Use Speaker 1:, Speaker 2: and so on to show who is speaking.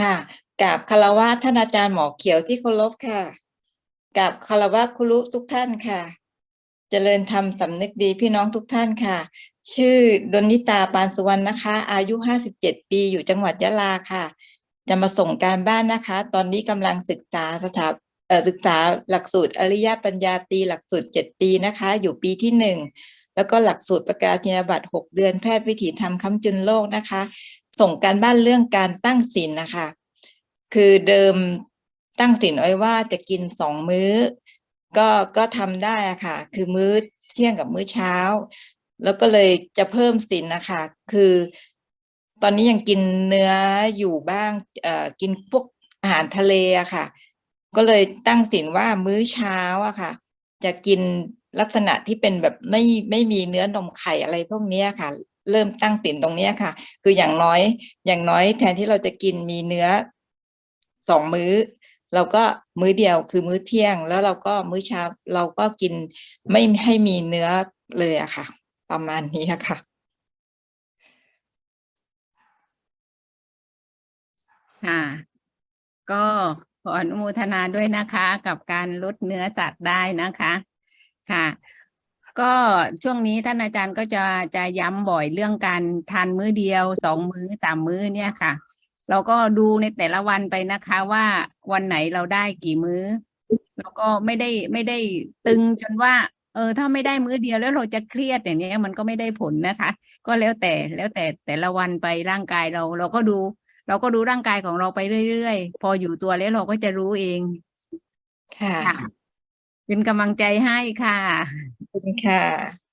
Speaker 1: ค่ะกับคารวะท่านอาจารย์หมอเขียวที่เคารพค่ะกับคารวะครุทุกท่านค่ะ เจริญธรรมสำนึกดีพี่น้องทุกท่านค่ะ ชื่อดนิตาปานสุวรรณนะคะ อายุห้าสิบเจ็ดปีอยู่จังหวัดยะลาค่ะ จะมาส่งการบ้านนะคะ ตอนนี้กำลังศึกษาสถาศึกษาหลักสูตรอริยปัญญาตีหลักสูตรเจ็ดปีนะคะ อยู่ปีที่หนึ่งแล้วก็หลักสูตรประกาศนียบัตรหกเดือนแพทย์วิถีธรรมคำจุนโลกนะคะ ส่งการบ้านเรื่องการตั้งศีลนะคะ คือเดิมตั้งศีลไว้ว่าจะกินสองมื้อ ก็ก็ทำได้อะค่ะ คือมื้อเที่ยงกับมื้อเช้า แล้วก็เลยจะเพิ่มศีลนะคะ คือตอนนี้ยังกินเนื้ออยู่บ้างเอ่อกินพวกอาหารทะเลอะค่ะ ก็เลยตั้งศีลว่ามื้อเช้าอะค่ะ จะกิน ลักษณะที่เป็นแบบไม่ไม่มีเนื้อนมไข่อะไรพวกนี้ค่ะ เริ่มตั้งศีลตรงเนี้ยค่ะ คืออย่างน้อยอย่างน้อยแทนที่เราจะกินมีเนื้อสองมื้อ เราก็มื้อเดียวคือมื้อเที่ยง แล้วเราก็มื้อเช้าเราก็กินไม่ให้มีเนื้อเลยอะค่ะ ประมาณนี้อะค่ะ
Speaker 2: ค่ะ ก็ขออนุโมทนาด้วยนะคะ กับการลดเนื้อสัตว์ได้นะคะ ค่ะ ก็ช่วงนี้ท่านอาจารย์ก็จะจะย้ำบ่อยเรื่องการทานมื้อเดียวสองมื้อสามมื้อเนี่ยค่ะ เราก็ดูในแต่ละวันไปนะคะว่าวันไหนเราได้กี่มื้อ แล้วก็ไม่ได้ไม่ได้ตึงจนว่า เออ ถ้าไม่ได้มื้อเดียวแล้วเราจะเครียดอย่างเนี้ยมันก็ไม่ได้ผลนะคะ ก็แล้วแต่แล้วแต่แต่ละวันไปร่างกายเราเราก็ดูเราก็ดูร่างกายของเราไปเรื่อย ๆ พออยู่ตัวแล้วเราก็จะรู้เอง
Speaker 1: ค่ะ
Speaker 2: ค่ะ เป็นกำลังใจให้ค่ะ
Speaker 1: ขอบคุณค่ะ